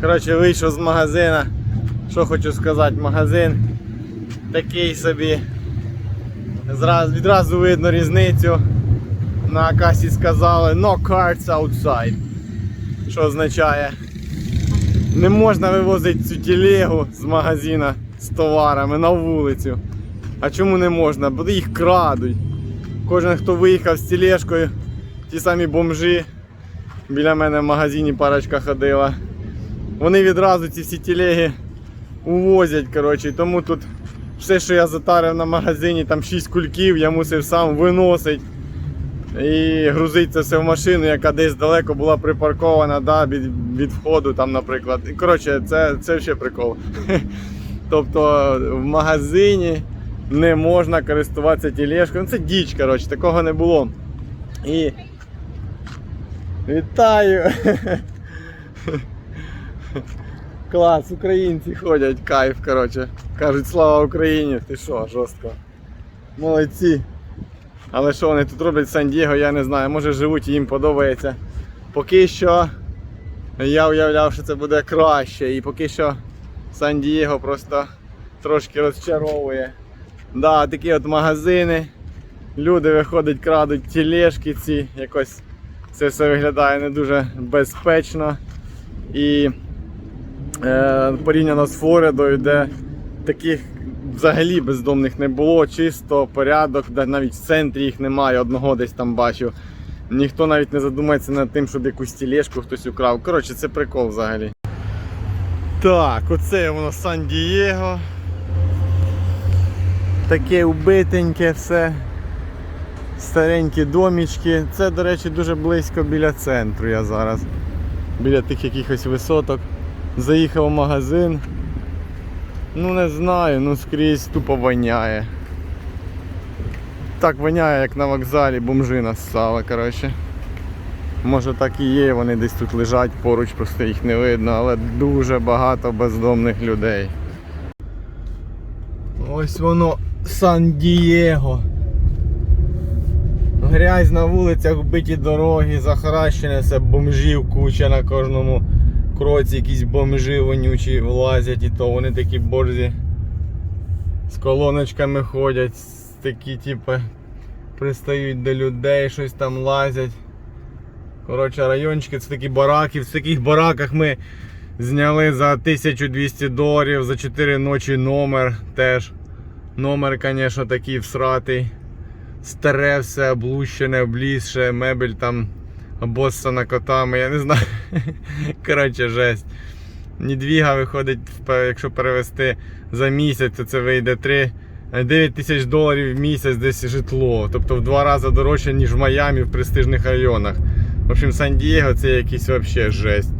Коротше, вийшов з магазина. Що хочу сказати, магазин такий собі. Зразу, відразу видно різницю. На касі сказали no carts outside. Що означає? Не можна вивозити цю телегу з магазина з товарами на вулицю. А чому не можна? Бо їх крадуть. Кожен, хто виїхав з тележкою, ті самі бомжі. Біля мене в магазині парочка ходила. Вони відразу ці всі телеги увозять. Коротше. Тому тут все, що я затарив на магазині, там 6 кульків, я мусив сам виносити. І грузити це все в машину, яка десь далеко була припаркована да, від, від входу, там, наприклад. Коротше, це, це ще прикол. Тобто в магазині не можна користуватися тележкою. Ну, це діч, коротше, такого не було. І вітаю! Клас, українці ходять, кайф, коротше. Кажуть, слава Україні! Ти що, жорстко. Молодці. Але що вони тут роблять в Сан-Дієго, я не знаю. Може живуть і їм подобається. Поки що я уявляв, що це буде краще. І поки що Сан-Дієго просто трошки розчаровує. Да, такі от магазини. Люди виходять, крадуть тележки ці, якось це все виглядає не дуже безпечно. І порівняно з Флоридою, де таких взагалі бездомних не було, чисто порядок, де навіть в центрі їх немає, одного десь там бачив. Ніхто навіть не задумається над тим, щоб якусь тележку хтось украв. Коротше, це прикол взагалі. Так, оце воно Сан-Дієго. Таке убитеньке все. Старенькі домічки. Це, до речі, дуже близько біля центру я зараз. Біля тих якихось висоток. Заїхав в магазин. Ну не знаю, ну скрізь тупо воняє. Так воняє, як на вокзалі, бомжина ссала, коротше. Може так і є, вони десь тут лежать поруч, просто їх не видно, але дуже багато бездомних людей. Ось воно Сан-Дієго. Грязь на вулицях, вбиті дороги, захаращене все, бомжів куча на кожному кроці, якісь бомжі вонючі влазять, і то вони такі борзі з колоночками ходять, такі типу пристають до людей, щось там лазять. Коротше, райончики це такі бараки. В таких бараках ми зняли за 1200 доларів за 4 ночі номер теж. Номер, звісно, такий всратий. Старе все, облущене, облізше, мебель там обоссана котами, я не знаю. Коротше, жесть. Недвіга виходить, якщо перевести за місяць, то це вийде 3, 9 тисяч доларів в місяць десь житло. Тобто в два рази дорожче, ніж в Майамі в престижних районах. В общем, Сан-Дієго це якийсь взагалі жесть.